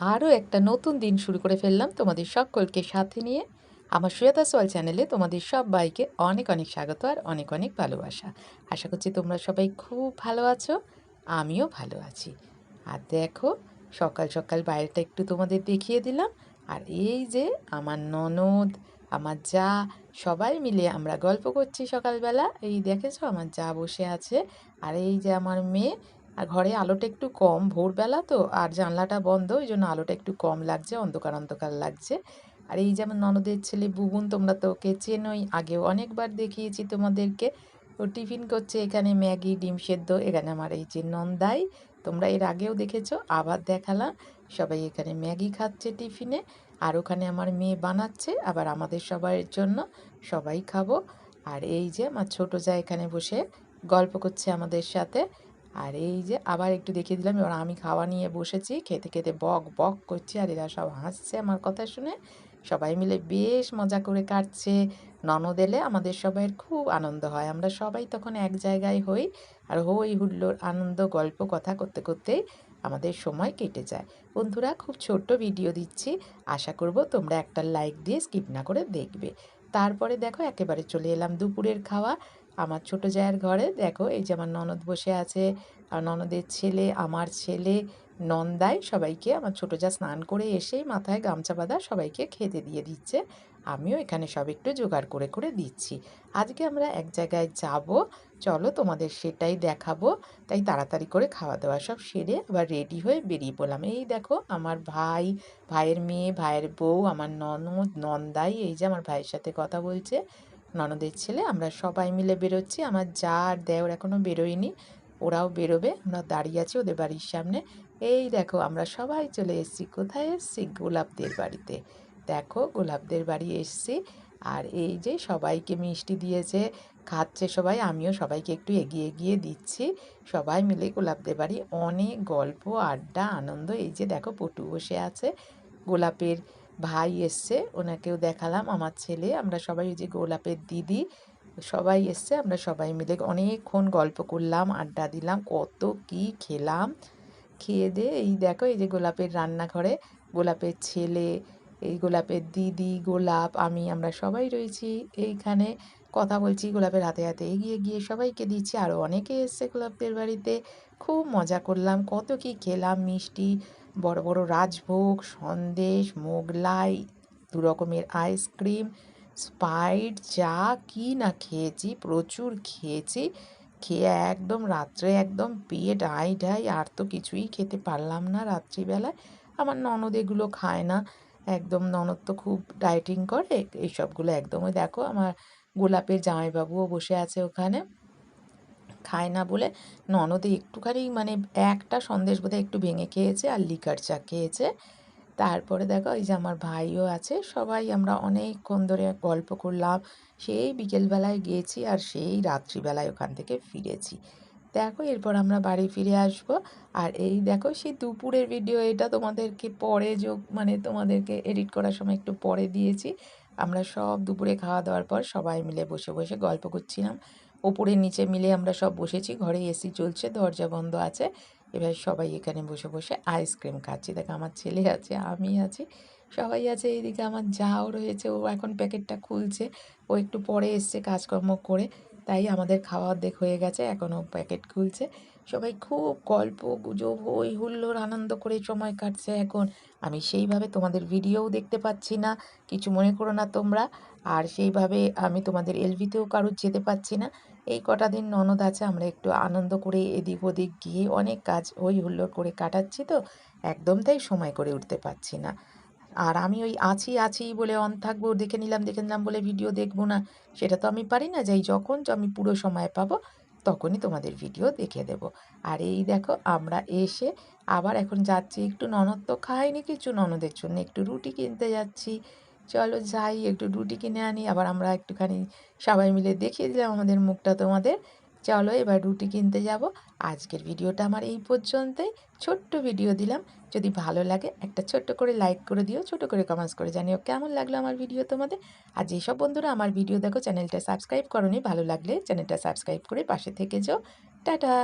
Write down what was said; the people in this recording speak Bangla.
আরও একটা নতুন দিন শুরু করে ফেললাম তোমাদের সকলকে সাথে নিয়ে। আমার শ্রেতা সোয়াল চ্যানেলে তোমাদের সবাইকে অনেক অনেক স্বাগত আর অনেক অনেক ভালোবাসা। আশা করছি তোমরা সবাই খুব ভালো আছো, আমিও ভালো আছি। আর দেখো, সকাল সকাল বাইরেটা একটু তোমাদের দেখিয়ে দিলাম। আর এই যে আমার ননদ, আমার যা, সবাই মিলে আমরা গল্প করছি সকালবেলা। এই দেখেছ আমার যা বসে আছে। আর এই যে আমার মেয়ে আর ঘরে আলোটা একটু কম, ভোরবেলা তো, আর জানলাটা বন্ধ ওই জন্য আলোটা একটু কম লাগছে, অন্ধকার অন্ধকার লাগছে। আর এই যেমন ননদের ছেলে বুবুন, তোমরা তো ওকে চেনোই, আগেও অনেকবার দেখিয়েছি তোমাদেরকে। ও টিফিন করছে এখানে ম্যাগি, ডিম সেদ্ধ, এখানে আমার এই যে নন্দাই, তোমরা এর আগেও দেখেছ, আবার দেখালাম। সবাই এখানে ম্যাগি খাচ্ছে টিফিনে, আর ওখানে আমার মেয়ে বানাচ্ছে, আবার আমাদের সবার জন্য সবাই খাব। আর এই যে আমার ছোটো যা এখানে বসে গল্প করছে আমাদের সাথে আর এই যে আবার একটু দেখিয়ে দিলাম, এবার আমি খাওয়া নিয়ে বসেছি, খেতে খেতে বক বক করছি আর এরা সব হাসছে আমার কথা শুনে। সবাই মিলে বেশ মজা করে কাটছে। ননদ এলে আমাদের সবাইয়ের খুব আনন্দ হয়। আমরা সবাই তখন এক জায়গায় হই আর হই হুল্লোর আনন্দ গল্প কথা করতে করতেই আমাদের সময় কেটে যায়। বন্ধুরা, খুব ছোট্ট ভিডিও দিচ্ছি। আশা করব তোমরা একটা লাইক দিয়ে স্কিপ না করে দেখবে। তারপরে দেখো একেবারে চলে এলাম দুপুরের খাওয়া। আমার ছোট জায়ের ঘরে, দেখো, এই যে আমার ননদ বসে আছে, আর ননদের ছেলে, আমার ছেলে, নন্দাই সবাইকে, আমার ছোটো যা স্নান করে এসেই মাথায় গামছা বাঁধা সবাইকে খেতে দিয়ে দিচ্ছে। আমিও এখানে সব একটু জোগাড় করে করে দিচ্ছি। আজকে আমরা এক জায়গায় যাব। চলো তোমাদের সেটাই দেখাবো। তাই তাড়াতাড়ি করে খাওয়া দাওয়া সব সেরে আবার রেডি হয়ে বেরিয়ে পড়লাম। এই দেখো, আমার ভাই, ভাইয়ের মেয়ে, ভাইয়ের বউ, আমার ননদ, নন্দাই, এই যে আমার ভাইয়ের সাথে কথা বলছে। ননদের ছেলে, আমরা সবাই মিলে বেরোচ্ছি। আমার যা আর দেওর এখনও বেরোয়নি, ওরাও বেরোবে, আমরা দাঁড়িয়ে আছি ওদের বাড়ির সামনে। এই দেখো, আমরা সবাই চলে এসেছি। কোথায় এসেছি? গোলাপদের বাড়িতে। দেখো, গোলাপদের বাড়ি এসছি। আর এই যে সবাইকে মিষ্টি দিয়েছে, খাচ্ছে সবাই, আমিও সবাইকে একটু এগিয়ে এগিয়ে দিচ্ছি। সবাই মিলে গোলাপদের বাড়ি। অনেক গল্প, আড্ডা, আনন্দ। এই যে দেখো, পটু বসে আছে গোলাপের ভাই এসছে, ওনাকেও দেখালাম, আমার ছেলে, আমরা সবাই যে গোলাপের দিদি, সবাই এসছে, আমরা সবাই মিলে অনেকক্ষণ গল্প করলাম, আড্ডা দিলাম, কত কি খেলাম, খেয়ে দিয়ে এই দেখো, এই যে গোলাপের রান্নাঘরে, গোলাপের ছেলে, এই গোলাপের দিদি, গোলাপ, আমি, আমরা সবাই রয়েছি এইখানে, কথা বলছি গোলাপের হাতে হাতে এগিয়ে গিয়ে সবাইকে দিচ্ছি আরও অনেকে এসছে গোলাপদের বাড়িতে, খুব মজা করলাম, কত কি খেলাম, মিষ্টি বড় বড় রাজভোগ, সন্দেশ, মোগলাই, দু রকমের আইসক্রিম, স্পাইট চা কি না খেয়েছি, প্রচুর খেয়েছি, খেয়ে একদম রাত্রে একদম পেট আই ঢাই, আর তো কিছুই খেতে পারলাম না রাত্রিবেলায়। আমার ননদ এগুলো খায় না। একদম ননদ তো খুব ডায়েটিং করে এইসবগুলো একদমই দেখো, আমার গোলাপের জামাইবাবুও বসে আছে ওখানে। খায় না বলে ননদে একটুখানি মানে একটা সন্দেশ বোধহয় একটু ভেঙে খেয়েছে আর লিকার চা খেয়েছে। তারপরে দেখো এই যে আমার ভাইও আছে, সবাই আমরা অনেকক্ষণ ধরে গল্প করলাম। সেই বিকেলবেলায় গিয়েছি আর সেই রাত্রিবেলায় ওখান থেকে ফিরেছি। দেখো এরপর আমরা বাড়ি ফিরে আসব। আর এই দেখো সেই দুপুরের ভিডিও এটা তোমাদেরকে পরে যোগ মানে তোমাদেরকে এডিট করার সময় একটু পরে দিয়েছি। আমরা সব দুপুরে খাওয়া দাওয়ার পর সবাই মিলে বসে বসে গল্প করছিলাম। ওপরে নিচে মিলে আমরা সব বসেছি, ঘরে এসি চলছে, দরজা বন্ধ আছে। এবার সবাই এখানে বসে বসে আইসক্রিম খাচ্ছি। দেখ, আমার ছেলে আছে, আমি আছি, সবাই আছে এইদিকে। আমার যাও রয়েছে, ও এখন প্যাকেটটা খুলছে, ও একটু পরে এসছে কাজকর্ম করে। আমাদের খাওয়া অর্ধেক হয়ে গেছে, এখনও প্যাকেট খুলছে। সবাই খুব গল্প, গুজব হই হুল্লোর আনন্দ করে সময় কাটছে এখন। আমি সেইভাবে তোমাদের ভিডিওও দেখতে পাচ্ছি না, কিছু মনে করো না তোমরা। আর সেইভাবে আমি তোমাদের এলভিতেও কারোর যেতে পারছি না। এই কটা দিন ননদ আছে, আমরা একটু আনন্দ করে এদিক ওদিক গিয়ে অনেক কাজ হই হুল্লোড় করে কাটাচ্ছি তো। একদম তাই সময় করে উঠতে পারছি না। আর আমি ওই আছি আছি বলে অন থাকব, দেখে নিলাম দেখে নিলাম বলে ভিডিও দেখব না। সেটা তো আমি পারি না, যাই যখন আমি পুরো সময় পাবো, তখনই তোমাদের ভিডিও দেখে দেব। আর এই দেখো, আমরা এসে আবার এখন যাচ্ছি, একটু ননদ তো খাইনি কিছু, ননদের জন্য একটু রুটি কিনতে যাচ্ছি। চলো যাই, একটু রুটি কিনে আনি, আবার আমরা একটুখানি সবাই মিলে দেখিয়ে দিলাম আমাদের মুখটা তোমাদের। চলো এবার রুটি কিনতে যাব। আজকের ভিডিওটা আমার এই পর্যন্তই। ছোট্ট ভিডিও দিলাম। যদি ভালো লাগে, একটা ছোট্ট করে লাইক করে দিও, ছোট করে কমেন্টস করে জানিও কেমন লাগল আমার ভিডিও তোমাদের। আর যেসব বন্ধুরা আমার ভিডিও দেখো চ্যানেলটা সাবস্ক্রাইব করো ভালো লাগলে চ্যানেলটা সাবস্ক্রাইব করে পাশে থেকে যাও। টাটা!